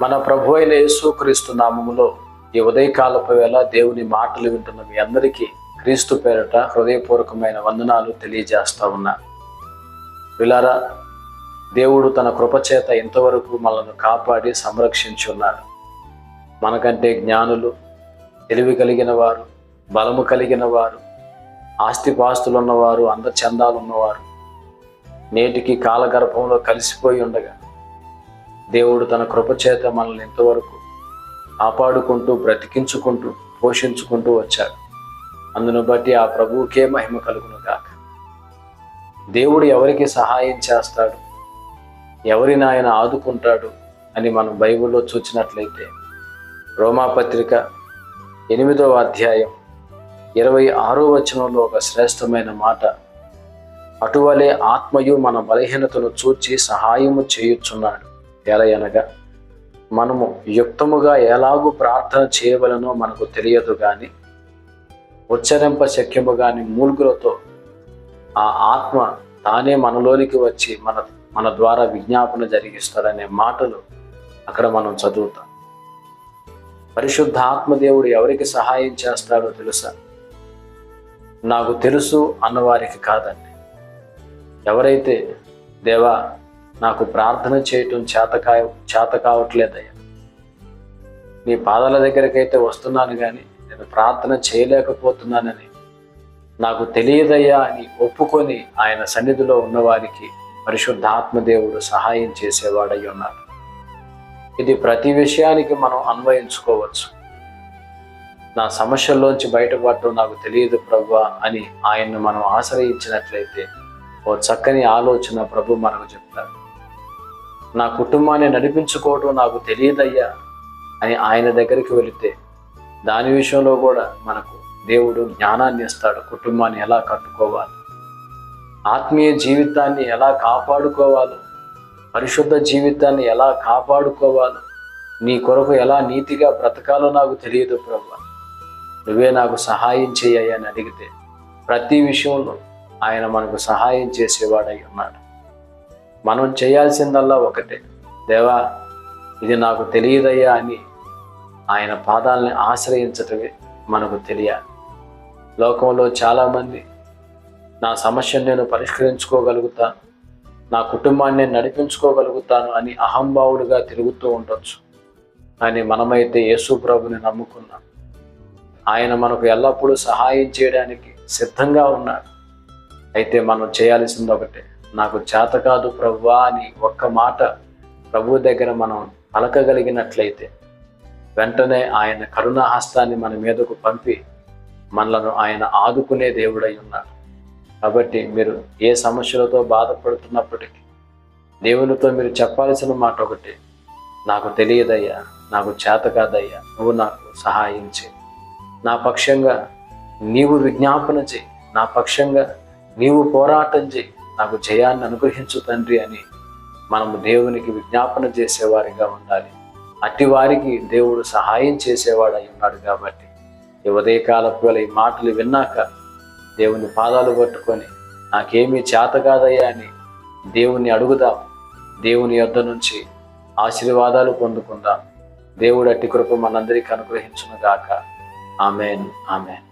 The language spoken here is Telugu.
మన ప్రభు అయిన యేసుక్రీస్తు నామములో ఈ ఉదయకాలపు వేళ దేవుని మాటలు వింటున్న మీ అందరికీ క్రీస్తు పేరట హృదయపూర్వకమైన వందనాలు తెలియజేస్తా ఉన్నా. విలారా దేవుడు తన కృపచేత ఇంతవరకు మనల్ని కాపాడి సంరక్షించి ఉన్నాడు మనకంటే జ్ఞానులు తెలివి కలిగిన వారు బలము కలిగిన వారు ఆస్తిపాస్తులు ఉన్నవారు అందచందాలు ఉన్నవారు నేటికి కాలగర్భంలో కలిసిపోయి ఉండగా దేవుడు తన కృపచేత మనల్ని ఇంతవరకు కాపాడుకుంటూ బ్రతికించుకుంటూ పోషించుకుంటూ వచ్చాడు. అందును బట్టి ఆ ప్రభువుకే మహిమ కలుగును కాక దేవుడు ఎవరికి సహాయం చేస్తాడు? ఎవరిని ఆయన ఆదుకుంటాడు అని మనం బైబిల్లో చూచినట్లయితే రోమాపత్రిక ఎనిమిదవ అధ్యాయం ఇరవై ఆరో వచనంలో ఒక శ్రేష్టమైన మాట. అటువలే ఆత్మయు మన బలహీనతను చూచి సహాయము చేయుచున్నాడు. ఎలయనగా మనము యుక్తముగా ఎలాగూ ప్రార్థన చేయవలనో మనకు తెలియదు కానీ ఉచ్చరింప శక్యము కానీ మూల్గులతో ఆ ఆత్మ తానే మనలోనికి వచ్చి మన మన ద్వారా విజ్ఞాపన జరిగిస్తాడనే మాటలు అక్కడ మనం చదువుతాం. పరిశుద్ధ ఆత్మదేవుడు ఎవరికి సహాయం చేస్తాడో తెలుసా? నాకు తెలుసు అన్నవారికి కాదండి. ఎవరైతే దేవా నాకు ప్రార్థన చేయటం చేత చేత కావట్లేదయ్యా. నీ పాదాల దగ్గరకైతే వస్తున్నాను కానీ నేను ప్రార్థన చేయలేకపోతున్నానని నాకు తెలియదయ్యా అని ఒప్పుకొని ఆయన సన్నిధిలో ఉన్నవారికి పరిశుద్ధాత్మదేవుడు సహాయం చేసేవాడై ఉన్నాడు. ఇది ప్రతి విషయానికి మనం అన్వయించుకోవచ్చు. నా సమస్యల్లోంచి బయటపడటం నాకు తెలియదు ప్రభు అని ఆయన్ను మనం ఆశ్రయించినట్లయితే ఓ చక్కని ఆలోచన ప్రభు మనకు చెప్తాడు. నా కుటుంబాన్ని నడిపించుకోవటం నాకు తెలియదయ్యా అని ఆయన దగ్గరికి వెళితే దాని విషయంలో కూడా మనకు దేవుడు జ్ఞానాన్ని ఇస్తాడు కుటుంబాన్ని ఎలా కట్టుకోవాలి ఆత్మీయ జీవితాన్ని ఎలా కాపాడుకోవాలో పరిశుద్ధ జీవితాన్ని ఎలా కాపాడుకోవాలో నీ కొరకు ఎలా నీతిగా బ్రతకాలో నాకు తెలియదు ప్రభు. నువ్వే నాకు సహాయం చేయ్యా అని అడిగితే ప్రతి విషయంలో ఆయన మనకు సహాయం చేసేవాడై ఉన్నాడు. మనం చేయాల్సిందల్లా ఒకటే. దేవా ఇది నాకు తెలియదయ్యా అని ఆయన పాదాలని ఆశ్రయించటమే మనకు తెలియాలి. లోకంలో చాలామంది నా సమస్యను నేను పరిష్కరించుకోగలుగుతాను నా కుటుంబాన్ని నేను నడిపించుకోగలుగుతాను అని అహంభావుడిగా తిరుగుతూ ఉండొచ్చు. కానీ మనమైతే యేసు ప్రభుని నమ్ముకున్నాం. ఆయన మనకు ఎల్లప్పుడూ సహాయం చేయడానికి సిద్ధంగా ఉన్నాడు. అయితే మనం చేయాల్సింది ఒకటే నాకు చేత కాదు ప్రవ్వా అని ఒక్క మాట ప్రభు దగ్గర మనం పలకగలిగినట్లయితే వెంటనే ఆయన కరుణాహస్తాన్ని మన మీదకు పంపి మనలను ఆయన ఆదుకునే దేవుడై ఉన్నాడు కాబట్టి మీరు ఏ సమస్యలతో బాధపడుతున్నప్పటికీ దేవునితో మీరు చెప్పాల్సిన మాట ఒకటి నాకు తెలియదయ్యా నాకు చేత కాదయ్యా నువ్వు నాకు సహాయం చేయి. నా పక్షంగా నీవు విజ్ఞాపన చేయి నా పక్షంగా నీవు పోరాటం చేయి. నాకు జయాన్ని అనుగ్రహించు తండ్రి అని మనము దేవునికి విజ్ఞాపన చేసేవారిగా ఉండాలి. అట్టి వారికి దేవుడు సహాయం చేసేవాడై ఉన్నాడు కాబట్టి ఈ ఉదయకాలపు వేళ ఈ మాటలు విన్నాక దేవుని పాదాలు పట్టుకొని నాకేమీ చేత కాదయ్యా అని దేవుని అడుగుదాం. దేవుని యొద్ద నుంచి ఆశీర్వాదాలు పొందుకుందాం. దేవుడు అట్టి కృప మనందరికీ అనుగ్రహించును గాక. ఆమెన్. ఆమెన్.